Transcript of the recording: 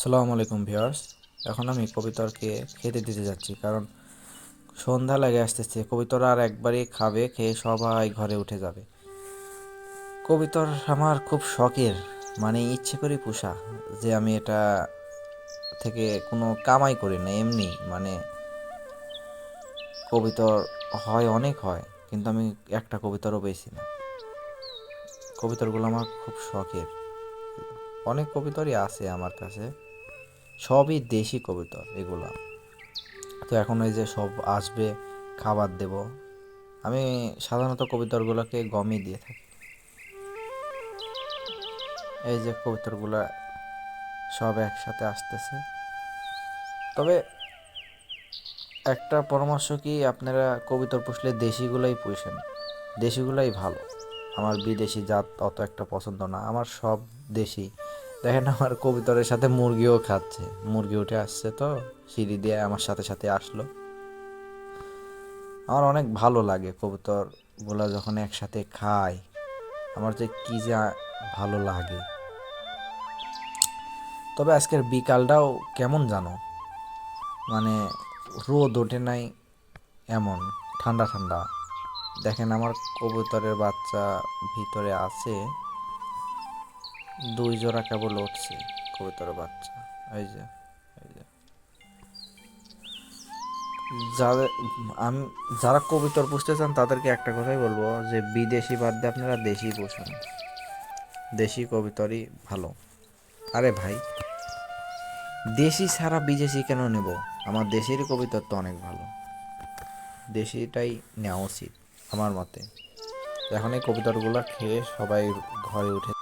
সালামু আলাইকুম ভিউয়ার্স। এখন আমি কবিতরকে খেতে দিতে যাচ্ছি কারণ সন্ধ্যা লাগে আসতেছে। কবিতর আর একবারই খাবে, খেয়ে সবাই ঘরে উঠে যাবে। কবিতর আমার খুব শখের মানে ইচ্ছে করে পোষা, যে আমি এটা থেকে কোনো কামাই করি না, এমনি মানে কবিতর হয়, অনেক হয়, কিন্তু আমি একটা কবিতরও পেয়েছি না। কবিতরগুলো আমার খুব শখের। অনেক কবিতরই আছে আমার কাছে। সবই দেশি কবিতা এগুলো। তো এখন এই যে সব আসবে, খাবার দেব। আমি সাধারণত কবুতরগুলোকে গমই দিয়ে থাকি। এই যে কবুতরগুলো সব একসাথে আসতেছে। তবে একটা পরামর্শ কি, আপনারা কবুতর পুষলে দেশিগুলোই পুষেন। দেশিগুলোই ভালো। আমার বিদেশি জাত অত একটা পছন্দ না। আমার সব দেশি। দেখেন আমার কবুতরের সাথে মুরগিও খাচ্ছে। মুরগি উঠে আসছে তো, সিঁড়ি দিয়ে আমার সাথে সাথে আসলো। আমার অনেক ভালো লাগে কবুতরগুলো যখন একসাথে খায় আমার যে কি যে ভালো লাগে। তবে আজকের বিকালটাও কেমন জানো? মানে রোদ ওঠে নাই এমন, ঠান্ডা ঠান্ডা। দেখেন আমার কবুতরের বাচ্চা ভিতরে আছে। দুই জোড়া কেবল উঠছে। কবুতরের বাচ্চা। এই যে যাদের, আমি, যারা কবুতর পুষতে চান, তাদেরকে একটা কথাই বলব, যে বিদেশি বাদ দিয়ে আপনারা দেশি পোষেন দেশি কবুতরই ভালো। আরে ভাই, দেশি ছাড়া বিদেশি কেন নেব? আমার দেশের কবিতর তো অনেক ভালো। দেশিটাই নেওয়া উচিত, আমার মতে। এখন এই কবিতরগুলো খেয়ে সবাই ঘরে উঠে